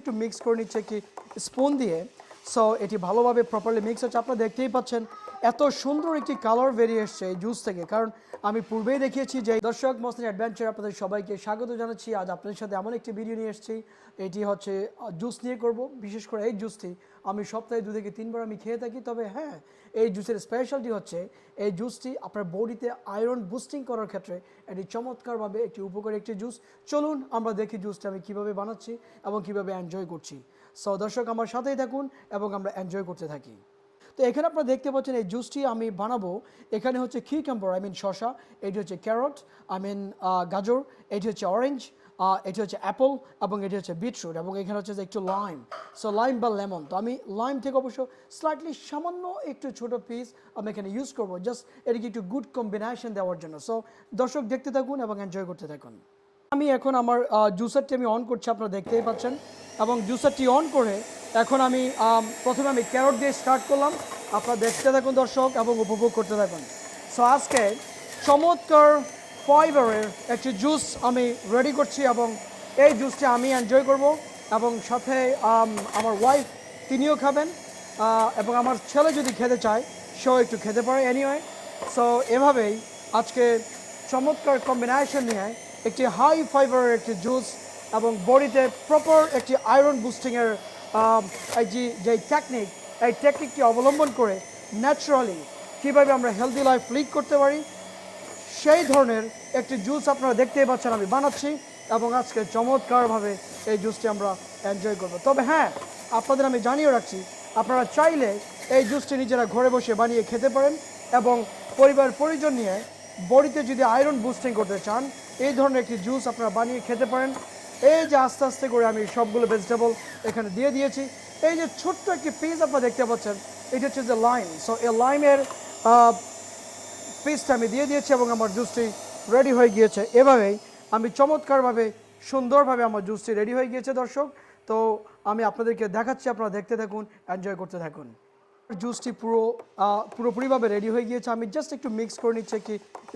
একটু মিক্স করে নিচ্ছে কি স্পুন দিয়ে। সো এটি ভালোভাবে প্রপারলি মিক্স হচ্ছে। আপনারা দেখতেই পাচ্ছেন এত সুন্দর একটি কালার বেরিয়ে এসছে এই জুস থেকে। কারণ আমি পূর্বেই দেখিয়েছি যে দর্শক মসলিন অ্যাডভেঞ্চার আপনাদের সবাইকে স্বাগত জানাচ্ছি। আজ আপনাদের সাথে এমন একটি ভিডিও নিয়ে এসেছি, এটি হচ্ছে জুস নিয়ে করব। বিশেষ করে এই জুসটি আমি সপ্তাহে দু থেকে তিনবার আমি খেয়ে থাকি। তবে হ্যাঁ এই জুসের স্পেশালটি হচ্ছে, এই জুসটি আপনার বডিতে আয়রন বুস্টিং করার ক্ষেত্রে এটি চমৎকারভাবে একটি উপকারী একটি জুস চলুন আমরা দেখি জুসটা আমি কীভাবে বানাচ্ছি এবং কীভাবে এনজয় করছি। সো দর্শক আমার সাথেই থাকুন এবং আমরা এনজয় করতে থাকি। তো এখানে আপনারা দেখতে পাচ্ছেন এই জুসটি আমি বানাবো। এখানে হচ্ছে কিউকাম্বার আই মিন শশা এটি হচ্ছে ক্যারট আই মিন গাজর, এটি হচ্ছে অরেঞ্জ এটি হচ্ছে অ্যাপল এবং এটি হচ্ছে বিটরুট এবং এখানে হচ্ছে যে একটু লাইম সো লাইম বা লেমন তো আমি লাইম থেকে অবশ্য স্লাইটলি সামান্য একটু ছোট পিস আমি এখানে ইউজ করব। জাস্ট এটিকে একটু গুড কম্বিনেশন দেওয়ার জন্য। সো দর্শক দেখতে থাকুন এবং এনজয় করতে থাকুন। আমি এখন আমার জুসারটি আমি অন করছি, আপনারা দেখতেই পাচ্ছেন। এবং জুসারটি অন করে এখন আমি প্রথমে আমি ক্যারট দিয়ে স্টার্ট করলাম। আপনারা দেখতে থাকুন দর্শক এবং উপভোগ করতে থাকুন। সো আজকে চমৎকার ফাইবারের একটি জুস আমি রেডি করছি এবং এই জুসটি আমি এনজয় করব এবং সাথে আমার ওয়াইফ তিনিও খাবেন এবং আমার ছেলে যদি খেতে চায়, সেও একটু খেতে পারে এনিওয়ে সো এভাবেই আজকে চমৎকার কম্বিনেশন নিয়ে একটি হাই ফাইবারের একটি জুস এবং বডিতে প্রপার একটি আয়রন বুস্টিংয়ের যে যে টেকনিক এই টেকনিকটি অবলম্বন করে ন্যাচারালি কীভাবে আমরা হেলদি লাইফ লিড করতে পারি, সেই ধরনের একটি জুস আপনারা দেখতেই পাচ্ছেন আমি বানাচ্ছি এবং আজকে চমৎকারভাবে এই জুসটি আমরা এনজয় করব। তবে হ্যাঁ আপনাদের আমি জানিয়ে রাখছি, আপনারা চাইলে এই জুসটি নিজেরা ঘরে বসে বানিয়ে খেতে পারেন এবং পরিবার পরিজন নিয়ে বডিতে যদি আয়রন বুস্টিং করতে চান, এই ধরনের একটি জুস আপনারা বানিয়ে খেতে পারেন। এই যে আস্তে আস্তে করে আমি সবগুলো ভেজিটেবল এখানে দিয়ে দিয়েছি। এই যে ছোট্ট একটি পিস আপনারা দেখতে পাচ্ছেন, এটা হচ্ছে যে লাইম সো এই লাইমের পিসটা আমি দিয়ে দিয়েছি এবং আমার জুসটি রেডি হয়ে গিয়েছে। এভাবেই আমি চমৎকারভাবে, সুন্দরভাবে আমার জুসটি রেডি হয়ে গিয়েছে, দর্শক। তো আমি আপনাদেরকে দেখাচ্ছি, আপনারা দেখতে থাকুন এনজয় করতে থাকুন। জুসটি পুরো পুরোপুরিভাবে রেডি হয়ে গিয়েছে। আমি জাস্ট একটু মিক্স করে নিচ্ছি কি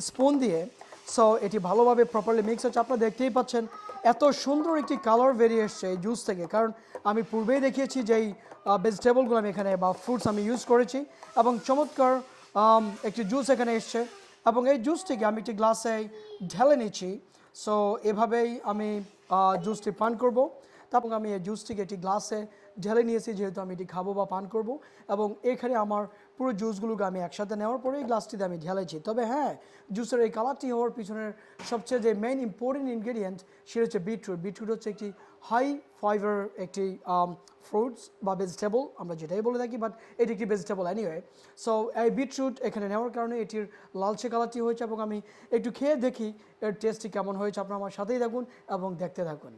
স্পুন দিয়ে। সো এটি ভালোভাবে প্রপারলি মিক্স হচ্ছে আপনারা দেখতেই পাচ্ছেন, এত সুন্দর একটি কালার বেরিয়ে এসছে এই জুস থেকে। কারণ আমি পূর্বেই দেখিয়েছি যে এই ভেজিটেবলগুলো আমি এখানে বা ফ্রুটস আমি ইউজ করেছি এবং চমৎকার একটি জুস এখানে এসছে এবং এই জুসটিকে আমি একটি গ্লাসে ঢেলে নিচ্ছি। সো এভাবেই আমি জুসটি পান করব। তারপর আমি এই জুসটিকে একটি গ্লাসে ঢেলে নিয়েছি, যেহেতু আমি এটি খাব বা পান করব। এবং এখানে আমার পুরো জুসগুলোকে আমি একসাথে নেওয়ার পরে এই গ্লাসটিতে আমি ঢেলেছি তবে হ্যাঁ জুসের এই কালারটি হওয়ার পিছনের সবচেয়ে যে মেইন ইম্পর্টেন্ট ইনগ্রেডিয়েন্ট সেটা হচ্ছে বিটরুট। বিটরুট হচ্ছে একটি হাই ফাইবার একটি ফ্রুটস বা ভেজিটেবল আমরা যেটাই বলে থাকি বাট এটি একটি ভেজিটেবল এনিওয়ে সো এই বিটরুট এখানে নেওয়ার কারণে এটির লালচে কালারটি হয়েছে এবং আমি একটু খেয়ে দেখি, এর টেস্টটি কেমন হয়েছে আপনারা আমার সাথেই থাকুন এবং দেখতে থাকুন।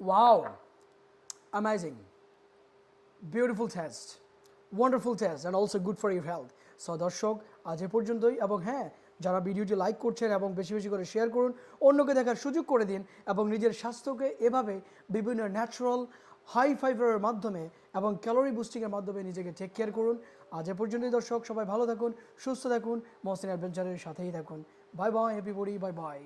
Wow, amazing. Beautiful taste, wonderful taste, and also good for your health. So দর্শক আজ এ পর্যন্তই এবং হ্যাঁ যারা ভিডিওটি লাইক করছেন এবং বেশি বেশি করে শেয়ার করুন অন্যকে দেখার সুযোগ করে দিন এবং নিজের স্বাস্থ্যকে এভাবে বিভিন্ন ন্যাচারাল হাই ফাইবারের মাধ্যমে এবং ক্যালোরি বুস্টিংয়ের মাধ্যমে নিজেকে টেক কেয়ার করুন। আজ এ পর্যন্তই দর্শক সবাই ভালো থাকুন সুস্থ থাকুন মহসিন অ্যাডভেঞ্চারের সাথেই থাকুন। Bye bye happy body bye bye